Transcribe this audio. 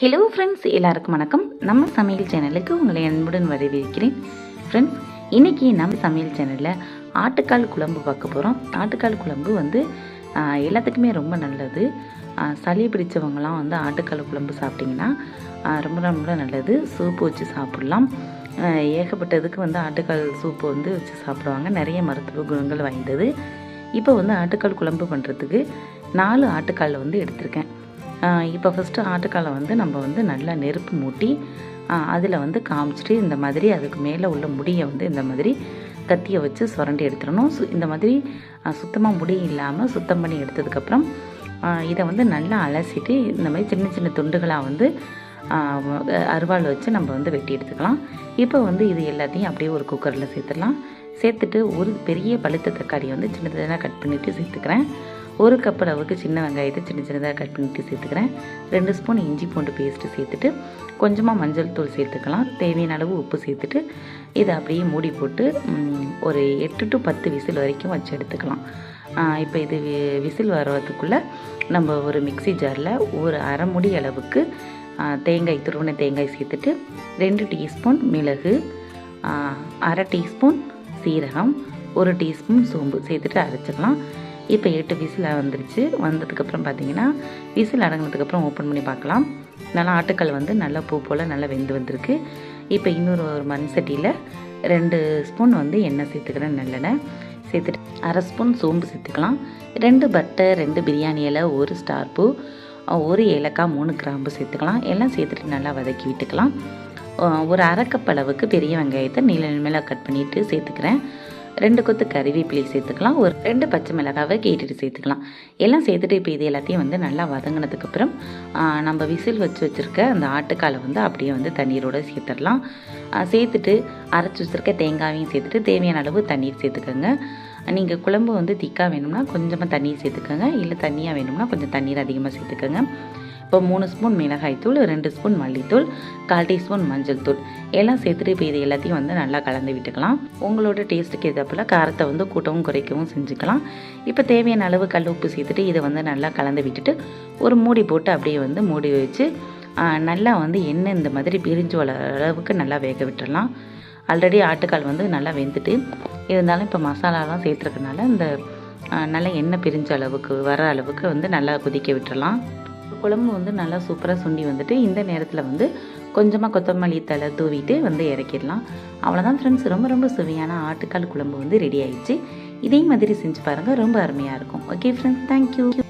Hello friends எல்லாருக்கும் வணக்கம். நம்ம சமையல் சேனலுக்கு உங்களை அன்புடன் வரவேற்கிறேன். ஃப்ரெண்ட்ஸ் இன்றைக்கி நம்ம சமையல் சேனலில் ஆட்டுக்கால் குழம்பு பார்க்க போகிறோம் ஆட்டுக்கால் குழம்பு வந்து எல்லாத்துக்குமே ரொம்ப நல்லது. சளி பிடிச்சவங்கலாம் வந்து ஆட்டுக்கால் குழம்பு சாப்பிட்டிங்கன்னா ரொம்ப ரொம்ப நல்லது. சூப்பு வச்சு சாப்பிட்லாம். ஏகப்பட்டதுக்கு வந்து ஆட்டுக்கால் சூப்பு வந்து வச்சு சாப்பிடுவாங்க. நிறைய மருத்துவ குணங்கள் வாய்ந்தது. இப்போ வந்து ஆட்டுக்கால் குழம்பு பண்ணுறதுக்கு நாலு ஆட்டுக்கால் வந்து எடுத்திருக்கேன். இப்போ ஃபஸ்ட்டு ஆட்டுக்காலை வந்து நம்ம வந்து நல்லா நெருப்பு மூட்டி அதில் வந்து காமிச்சிட்டு இந்த மாதிரி அதுக்கு மேலே உள்ள முடியை வந்து இந்த மாதிரி கத்தியை வச்சு சுரண்டி எடுத்துடணும். சு இந்த மாதிரி சுத்தமாக முடி இல்லாமல் சுத்தம் பண்ணி எடுத்ததுக்கப்புறம் இதை வந்து நல்லா அலசிட்டு இந்த மாதிரி சின்ன சின்ன துண்டுகளாக வந்து அருவாள் வச்சு நம்ம வந்து வெட்டி எடுத்துக்கலாம். இப்போ வந்து இது எல்லாத்தையும் அப்படியே ஒரு குக்கரில் சேர்த்துடலாம். சேர்த்துட்டு ஒரு பெரிய பழுத்த தக்காளி வந்து சின்ன சின்னதாக கட் பண்ணிவிட்டு சேர்த்துக்கிறேன். ஒரு கப் அளவுக்கு சின்ன வெங்காயத்தை சின்ன சின்னதாக கட் பண்ணிட்டு சேர்த்துக்கிறேன். ரெண்டு ஸ்பூன் இஞ்சி பூண்டு பேஸ்ட்டு சேர்த்துட்டு கொஞ்சமாக மஞ்சள் தூள் சேர்த்துக்கலாம். தேவையான அளவு உப்பு சேர்த்துட்டு இதை அப்படியே மூடி போட்டு ஒரு எட்டு டு பத்து விசில் வரைக்கும் வச்சு எடுத்துக்கலாம். இப்போ இது வி- விசில் வர்றதுக்குள்ளே நம்ம ஒரு மிக்ஸி ஜாரில் ஒரு அரை முடி அளவுக்கு தேங்காய் துருவன தேங்காய் சேர்த்துட்டு ரெண்டு டீஸ்பூன் மிளகு அரை டீஸ்பூன் சீரகம் ஒரு டீஸ்பூன் சோம்பு சேர்த்துட்டு அரைச்சிக்கலாம். இப்போ எட்டு விசில் வந்துருச்சு. வந்ததுக்கப்புறம் பார்த்தீங்கன்னா விசில் அடங்கினதுக்கப்புறம் ஓப்பன் பண்ணி பார்க்கலாம். நல்லா ஆட்டுக்கல் வந்து நல்லா பூ போல் நல்லா வெந்து வந்திருக்கு. இப்போ இன்னொரு ஒரு மண் சட்டியில் ரெண்டு ஸ்பூன் வந்து எண்ணெய் சேர்த்துக்கிறேன் நல்லெண்ணெய் சேர்த்துட்டு அரை ஸ்பூன் சோம்பு சேர்த்துக்கலாம். ரெண்டு பட்டை ரெண்டு பிரியாணி இலை ஒரு ஸ்டார் பூ ஒரு ஏலக்காய் மூணு கிராம்பு சேர்த்துக்கலாம். எல்லாம் சேர்த்துட்டு நல்லா வதக்கி விட்டுக்கலாம். ஒரு அரைக்கப்பளவுக்கு அளவுக்கு பெரிய வெங்காயத்தை நீல நிலமையில கட் பண்ணிவிட்டு சேர்த்துக்கிறேன். ரெண்டு கொத்து கறிவேப்பிலை சேர்த்துக்கலாம். ஒரு ரெண்டு பச்சை மிளகாவை கேட்டுட்டு சேர்த்துக்கலாம். எல்லாம் சேர்த்துட்டு இப்போ இது எல்லாத்தையும் வந்து நல்லா வதங்கினதுக்கப்புறம் நம்ம விசில் வச்சு வச்சுருக்க அந்த ஆட்டுக்காலை வந்து அப்படியே வந்து தண்ணீரோடு சேர்த்துடலாம். சேர்த்துட்டு அரைச்சி வச்சுருக்க தேங்காயையும் சேர்த்துட்டு தேவையான அளவு தண்ணீர் சேர்த்துக்கோங்க. நீங்கள் குழம்பு வந்து திக்காக வேணும்னா கொஞ்சமாக தண்ணி சேர்த்துக்கோங்க. இல்லை தண்ணியாக வேணும்னா கொஞ்சம் தண்ணீர் அதிகமாக சேர்த்துக்கோங்க. இப்போ மூணு ஸ்பூன் மிளகாய்த்தூள் ரெண்டு ஸ்பூன் மல்லித்தூள் கால் டீஸ்பூன் மஞ்சள் தூள். எல்லாம் சேர்த்துட்டு இப்போ இது எல்லாத்தையும் வந்து நல்லா கலந்து விட்டுக்கலாம். உங்களோட டேஸ்ட்டுக்கு ஏற்றப்போல் காரத்தை வந்து கூட்டவும் குறைக்கவும் செஞ்சுக்கலாம். இப்போ தேவையான அளவு கல் உப்பு சேர்த்துட்டு இதை வந்து நல்லா கலந்து விட்டுட்டு ஒரு மூடி போட்டு அப்படியே வந்து மூடி வச்சு நல்லா வந்து எண்ணெய் இந்த மாதிரி பிரிஞ்சு வர அளவுக்கு நல்லா வேக விட்டுறலாம். ஆல்ரெடி ஆட்டுக்கால் வந்து நல்லா வெந்துட்டு இருந்தாலும் இப்போ மசாலாலாம் சேர்த்துருக்கனால இந்த நல்லா எண்ணெய் பிரிஞ்ச அளவுக்கு வர அளவுக்கு வந்து நல்லா கொதிக்க விட்டுடலாம் குழம்பு வந்து நல்லா சூப்பராக சுண்டி வந்துட்டு இந்த நேரத்தில் வந்து கொஞ்சமாக கொத்தமல்லி தழை தூவிட்டு வந்து இறக்கிடலாம். அவ்வளோதான் ஃப்ரெண்ட்ஸ் ரொம்ப ரொம்ப சுவையான ஆட்டுக்கால் குழம்பு வந்து ரெடி ஆயிடுச்சு. இதே மாதிரி செஞ்சு பாருங்கள் ரொம்ப அருமையாக இருக்கும். Okay friends thank you